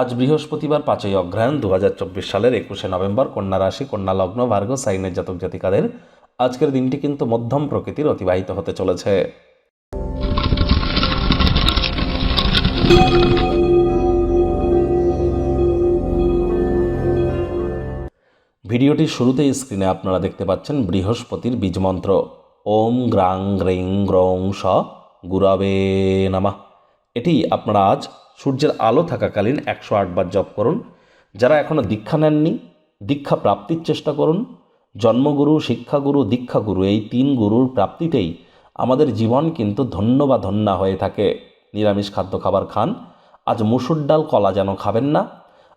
আজ বৃহস্পতিবার পাঁচই অগ্রহায়ণ দুহাজার চব্বিশ সালের একুশে নভেম্বর কন্যা রাশি, কন্যা লগ্ন ভার্গ সাইনের জাতক জাতিকাদের আজকের দিনটি কিন্তু মধ্যম প্রকৃতির অতিবাহিত হতে চলেছে। ভিডিওটির শুরুতেই স্ক্রিনে আপনারা দেখতে পাচ্ছেন বৃহস্পতির বীজমন্ত্র ওম গ্রাং, গ্রেং, গ্রং, স, গুরাবে, নামা। এটি আপনারা আজ সূর্যের আলো থাকাকালীন একশো আটবার জপ করুন। যারা এখনও দীক্ষা নেননি, দীক্ষা প্রাপ্তির চেষ্টা করুন। জন্মগুরু, শিক্ষাগুরু, দীক্ষাগুরু, এই তিন গুরুর প্রাপ্তিতেই আমাদের জীবন কিন্তু ধন্য বা ধন্যা হয়ে থাকে। নিরামিষ খাদ্য খাবার খান। আজ মুসুর ডাল, কলা যেন খাবেন না।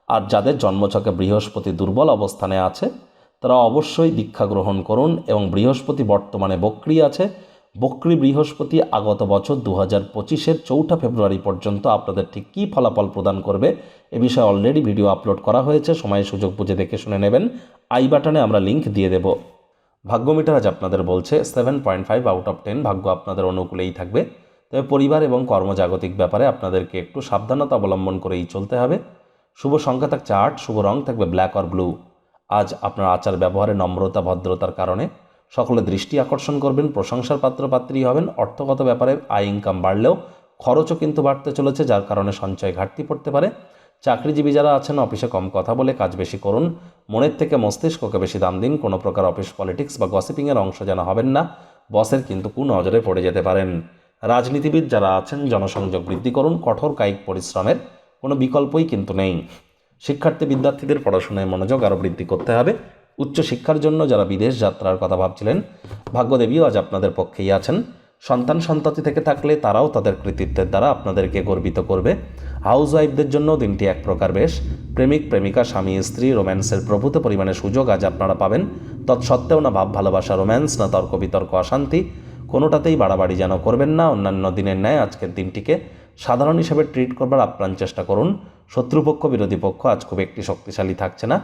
আর যাদের জন্মছকে বৃহস্পতি দুর্বল অবস্থানে আছে, তারা অবশ্যই দীক্ষা গ্রহণ করুন এবং বৃহস্পতি বর্তমানে বক্রি আছে। বক্রি বৃহস্পতি আগত বছর দু হাজার পঁচিশের চৌঠা ফেব্রুয়ারি পর্যন্ত আপনাদের ঠিক কী ফলাফল প্রদান করবে এ বিষয়ে অলরেডি ভিডিও আপলোড করা হয়েছে। সময় সুযোগ বুঝে দেখে শুনে নেবেন। আই বাটনে আমরা লিংক দিয়ে দেব। ভাগ্য মিটার আজ আপনাদের বলছে seven point five out of ten ভাগ্য আপনাদের অনুকূলেই থাকবে। তবে পরিবার এবং কর্মজাগতিক ব্যাপারে আপনাদেরকে একটু সাবধানতা অবলম্বন করেই চলতে হবে। শুভ সংখ্যা থাকছে আট শুভ রং থাকবে ব্ল্যাক আর ব্লু আজ আপনার আচার ব্যবহারে নম্রতা, ভদ্রতার কারণে সকলে দৃষ্টি আকর্ষণ করবেন, প্রশংসার পাত্র পাত্রী হবেন, অর্থগত ব্যাপারে আয় ইনকাম বাড়লেও খরচও কিন্তু বাড়তে চলেছে, যার কারণে সঞ্চয় ঘাটতি পড়তে পারে। চাকরিজীবী যারা আছেন, অফিসে কম কথা বলে কাজ বেশি করুন। মনের থেকে মস্তিষ্ককে বেশি দাম দিন, কোনো প্রকার অফিস পলিটিক্স বা গসিপিংয়ের অংশ যেন হবেন না, বসের কিন্তু নজরে পড়ে যেতে পারেন। রাজনীতিবিদ যারা আছেন, জনসংযোগ বৃদ্ধি করুন, কঠোর কায়িক পরিশ্রমের কোনো বিকল্পই কিন্তু নেই। শিক্ষার্থী বিদ্যার্থীদের পড়াশোনায় মনোযোগ আরও বৃদ্ধি করতে হবে। উচ্চশিক্ষার জন্য যারা বিদেশ যাত্রার কথা ভাবছিলেন, ভাগ্যদেবীও আজ আপনাদের পক্ষেই আছেন। সন্তান সন্ততি থেকে থাকলে তারাও তাদের কৃতিত্বের দ্বারা আপনাদেরকে গর্বিত করবে। হাউস ওয়াইফদের জন্য দিনটি এক প্রকার বেশ। প্রেমিক, প্রেমিকা, স্বামী, স্ত্রী, রোম্যান্সের প্রভূত পরিমাণে সুযোগ আজ আপনারা পাবেন। তৎসত্ত্বেও না ভাব ভালোবাসা, রোম্যান্স, না তর্ক বিতর্ক, অশান্তি। কোনোটাতেই বাড়াবাড়ি যেন করবেন না। অন্যান্য দিনের ন্যায় আজকের দিনটিকে সাধারণ হিসেবে ট্রিট করবার আপ্রাণ চেষ্টা করুন। শত্রুপক্ষ, বিরোধী পক্ষ আজ খুব একটি শক্তিশালী থাকছে না।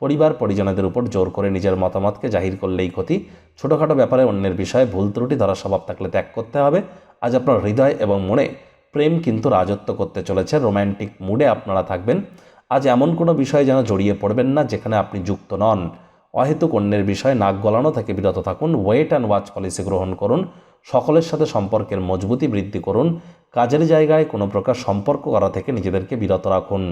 পরিবার, পরিজনদের উপর জোর করে নিজের মতামতকে জাহির করলেই ক্ষতি। ছোটোখাটো ব্যাপারে অন্যের বিষয়ে ভুল ত্রুটি ধরার স্বভাব থাকলে ত্যাগ করতে হবে। আজ আপনার হৃদয় এবং মনে প্রেম কিন্তু রাজত্ব করতে চলেছে। রোম্যান্টিক মুডে আপনারা থাকবেন। আজ এমন কোনো বিষয়ে যেন জড়িয়ে পড়বেন না, যেখানে আপনি যুক্ত নন। অহেতুক অন্যের বিষয়ে নাক গলানো থেকে বিরত থাকুন। ওয়েট অ্যান্ড ওয়াচ পলিসি গ্রহণ করুন। সকলের সাথে সম্পর্কের মজবুতি বৃদ্ধি করুন। কাজের জায়গায় কোনো প্রকার সম্পর্ক করা থেকে নিজেদেরকে বিরত রাখুন।